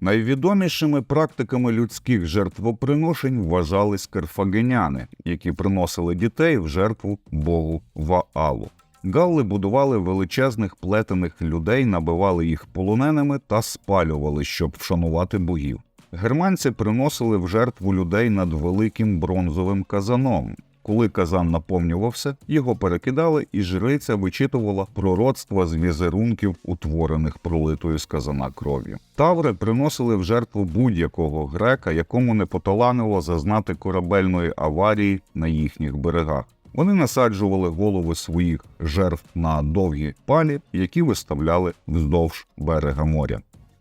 Найвідомішими практиками людських жертвоприношень вважались карфагеняни, які приносили дітей в жертву богу Ваалу. Галли будували величезних плетених людей, набивали їх полоненими та спалювали, щоб вшанувати богів. Германці приносили в жертву людей над великим бронзовим казаном. Коли казан наповнювався, його перекидали, і жриця вичитувала пророцтва з візерунків, утворених пролитою з казана кров'ю. Таври приносили в жертву будь-якого грека, якому не поталанило зазнати корабельної аварії на їхніх берегах. Вони насаджували голови своїх жертв на довгі палі, які виставляли вздовж берега моря.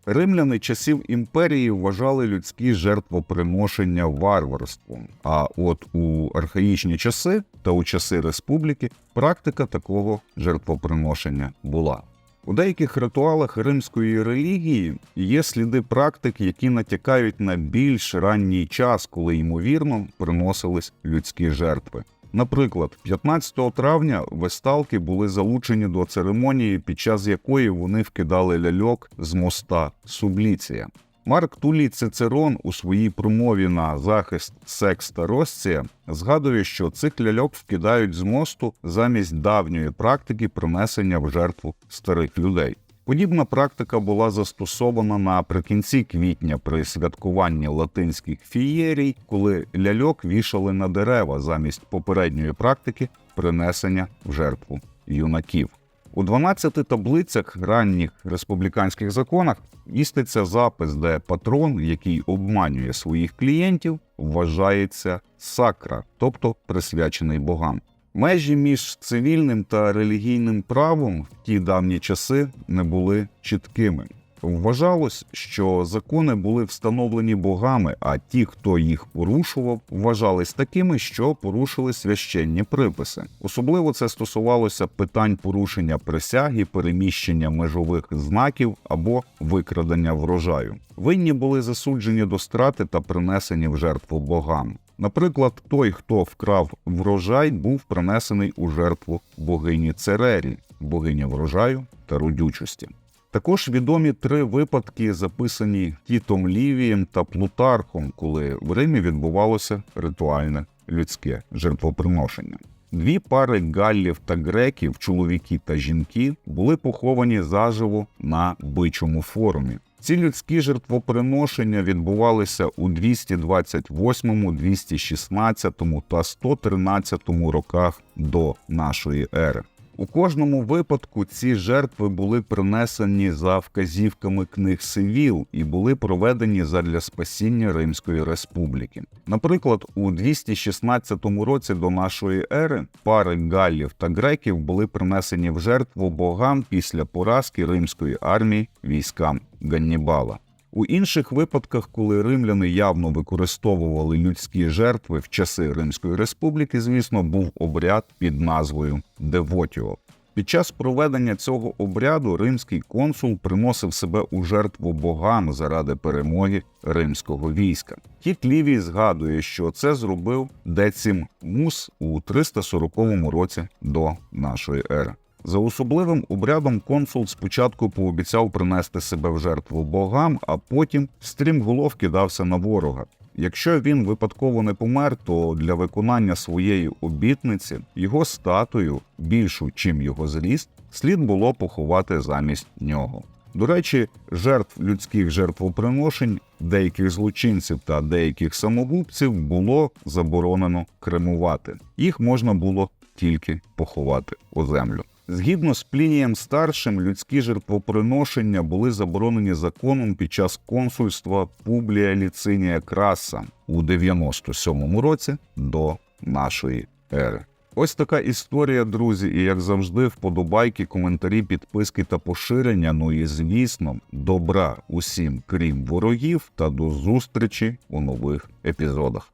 Римляни часів імперії вважали людські жертвоприношення варварством. А от у архаїчні часи та у часи республіки практика такого жертвоприношення була. У деяких ритуалах римської релігії є сліди практик, які натякають на більш ранній час, коли ймовірно приносились людські жертви. Наприклад, 15 травня весталки були залучені до церемонії, під час якої вони вкидали ляльок з моста Субліція. Марк Тулій Цицерон у своїй промові на захист секста Росція згадує, що цих ляльок вкидають з мосту замість давньої практики принесення в жертву старих людей. Подібна практика була застосована наприкінці квітня при святкуванні латинських фієрій, коли ляльок вішали на дерева замість попередньої практики принесення в жертву юнаків. У 12 таблицях ранніх республіканських законах міститься запис, де патрон, який обманює своїх клієнтів, вважається сакра, тобто присвячений богам. Межі між цивільним та релігійним правом в ті давні часи не були чіткими. Вважалось, що закони були встановлені богами, а ті, хто їх порушував, вважались такими, що порушили священні приписи. Особливо це стосувалося питань порушення присяги, переміщення межових знаків або викрадення врожаю. Винні були засуджені до страти та принесені в жертву богам. Наприклад, той, хто вкрав врожай, був принесений у жертву богині Церері, богині врожаю та родючості. Також відомі три випадки, записані Тітом Лівієм та Плутархом, коли в Римі відбувалося ритуальне людське жертвоприношення. Дві пари галлів та греків, чоловіки та жінки, були поховані заживо на бичому форумі. Ці людські жертвоприношення відбувалися у 228, 216 та 113 роках до нашої ери. У кожному випадку ці жертви були принесені за вказівками книг Сивіл і були проведені задля спасіння Римської республіки. Наприклад, у 216 році до нашої ери пари галлів та греків були принесені в жертву богам після поразки римської армії військам Ганнібала. У інших випадках, коли римляни явно використовували людські жертви в часи Римської республіки, звісно, був обряд під назвою Девотіо. Під час проведення цього обряду римський консул приносив себе у жертву богам заради перемоги римського війська. Тіт Лівій згадує, що це зробив Децім Мус у 340 році до нашої ери. За особливим обрядом консул спочатку пообіцяв принести себе в жертву богам, а потім стрімголов кидався на ворога. Якщо він випадково не помер, то для виконання своєї обітниці його статую, більшу, чим його зріст, слід було поховати замість нього. До речі, жертв людських жертвоприношень, деяких злочинців та деяких самогубців було заборонено кремувати. Їх можна було тільки поховати у землю. Згідно з Плінієм старшим, людські жертвоприношення були заборонені законом під час консульства Публія Ліцинія Краса у 97 році до нашої ери. Ось така історія, друзі, і як завжди, вподобайки, коментарі, підписки та поширення. Ну і звісно, добра усім, крім ворогів, та до зустрічі у нових епізодах.